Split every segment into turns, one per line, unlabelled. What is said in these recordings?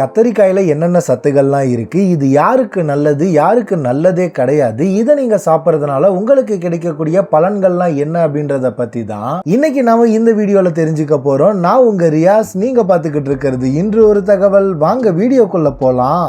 கத்தரிக்காயில் என்னென்ன சத்துக்கள்லாம் இருக்குது இது யாருக்கு நல்லது? யாருக்கு நல்லதே கிடையாது. இதை நீங்கள் சாப்பிட்றதுனால உங்களுக்கு கிடைக்கக்கூடிய பலன்கள்லாம் என்ன அப்படின்றத பற்றி தான் இன்னைக்கு நாம் இந்த வீடியோவில் தெரிஞ்சுக்க போகிறோம் நான் உங்கள் ரியாஸ். நீங்கள் பார்த்துக்கிட்டு இருக்கிறது இன்று ஒரு தகவல். வாங்க வீடியோக்குள்ளே போகலாம்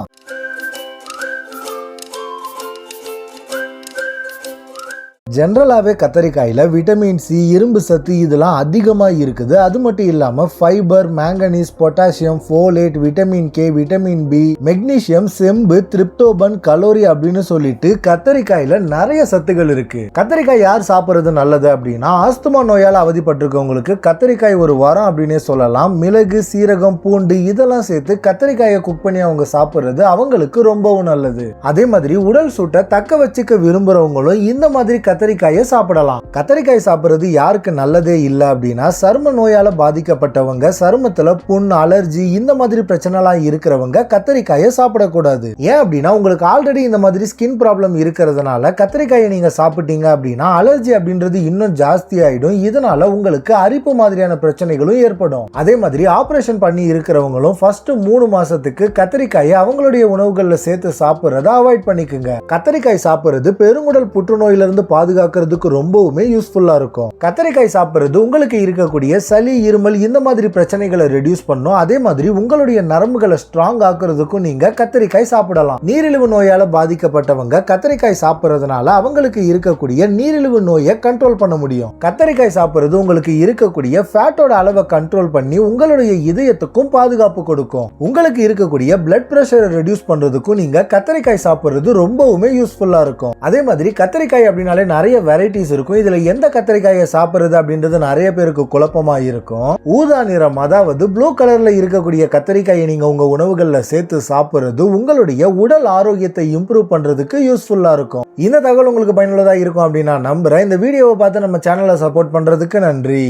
ஜென்ரலாகவே கத்தரிக்காயில் விட்டமின் சி இரும்பு சத்து இதெல்லாம் அதிகமாக இருக்குது. அது மட்டும் இல்லாமல் fibre manganese potassium folate vitamin K vitamin B magnesium செம்பு திரிப்டோபன் கலோரி அப்படின்னு சொல்லிட்டு கத்தரிக்காயில் நிறைய சத்துகள் இருக்கு. கத்தரிக்காய் யார் சாப்பிட்றது நல்லது அப்படின்னா ஆஸ்துமா நோயால் அவதிப்பட்டிருக்கவங்களுக்கு கத்தரிக்காய் ஒரு வாரம் அப்படின்னே சொல்லலாம். மிளகு சீரகம் பூண்டு இதெல்லாம் சேர்த்து கத்தரிக்காயை குக் பண்ணி அவங்க சாப்பிட்றது அவங்களுக்கு ரொம்பவும் நல்லது. அதே மாதிரி உடல் சூட்டை தக்க வச்சுக்க விரும்புறவங்களும் இந்த மாதிரி கத்தரிக்காயை சாப்பிடலாம். கத்தரிக்காய் சாப்பிட்றது யாருக்கு நல்லதே இல்லை அப்படின்னா சரும நோயால பாதிக்கப்பட்டவங்க சருமத்துல புண் அலர்ஜி இந்த மாதிரி பிரச்சனைலாம் இருக்கிறவங்க கத்தரிக்காயை சாப்பிடக்கூடாது. ஏன் அப்படின்னா உங்களுக்கு ஆல்ரெடி இந்த மாதிரி ஸ்கின் ப்ராப்ளம் இருக்கிறதுனால கத்தரிக்காயை நீங்க சாப்பிட்டீங்க அப்படின்னா அலர்ஜி அப்படின்றது இன்னும் ஜாஸ்தி ஆயிடும். இதனால உங்களுக்கு அரிப்பு மாதிரியான பிரச்சனைகளும் ஏற்படும். அதே மாதிரி ஆபரேஷன் பண்ணி இருக்கிறவங்களும் ஃபர்ஸ்ட் மூணு மாசத்துக்கு கத்தரிக்காயை அவங்களுடைய உணவுகளில் சேர்த்து சாப்பிட்றத அவாய்ட் பண்ணிக்கோங்க. கத்தரிக்காய் சாப்பிட்றது பெருங்குடல் புற்றுநோயிலிருந்து பாதுகாக்கிறதுக்கு ரொம்பவுமே யூஸ்ஃபுல்லா இருக்கும். கத்தரிக்காய் சாப்பிட்றது உங்களுக்கு இருக்கக்கூடிய சளி இருமல் இந்த மாதிரி பிரச்சனைகளை ரெடியூஸ் பண்ணும். அதே மாதிரி உங்களுடைய நரம்புகளை ஸ்ட்ராங் ஆக்குறதுக்கும் நீங்க கத்தரிக்காய் சாப்பிடலாம். நீரிழிவு நோயால பாதிக்கப்பட்டவங்க கத்தரிக்காய் சாப்பிட்றதுனால அவங்களுக்கு இருக்கக்கூடிய நீரிழிவு நோயை கண்ட்ரோல் பண்ண முடியும். கத்தரிக்காய் சாப்பிட்றது உங்களுக்கு இருக்கக்கூடிய ஃபேட்டோட அளவை கண்ட்ரோல் பண்ணி உங்களுடைய இதயத்துக்கும் பாதுகாப்பு கொடுக்கும். உங்களுக்கு இருக்கக்கூடிய பிளட் பிரஷரை ரெடியூஸ் பண்றதுக்கும் நீங்க கத்தரிக்காய் சாப்பிட்றது ரொம்பவுமே யூஸ்ஃபுல்லா இருக்கும். அதே மாதிரி கத்தரிக்காய் அப்படின்னாலே நிறைய நிறைய வெரைட்டிஸ் இருக்கும். இதுல எந்த கத்தரிக்காயை சாப்பிடுறது அப்படின்றது நிறைய பேருக்கு குழப்பமா இருக்கும். ஊதா நிறம் அதாவது ப்ளூ கலர்ல இருக்கக்கூடிய கத்தரிக்காயை நீங்க உங்க உணவுகளில் சேர்த்து சாப்பிடுறது உங்களுடைய உடல் ஆரோக்கியத்தை இம்ப்ரூவ் பண்றதுக்கு யூஸ்ஃபுல்லா இருக்கும். இந்த தகவல் உங்களுக்கு பயனுள்ளதாக இருக்கும் அப்படின்னு நான் நம்புறேன். இந்த வீடியோவை பார்த்து நம்ம சேனலை சப்போர்ட் பண்றதுக்கு நன்றி.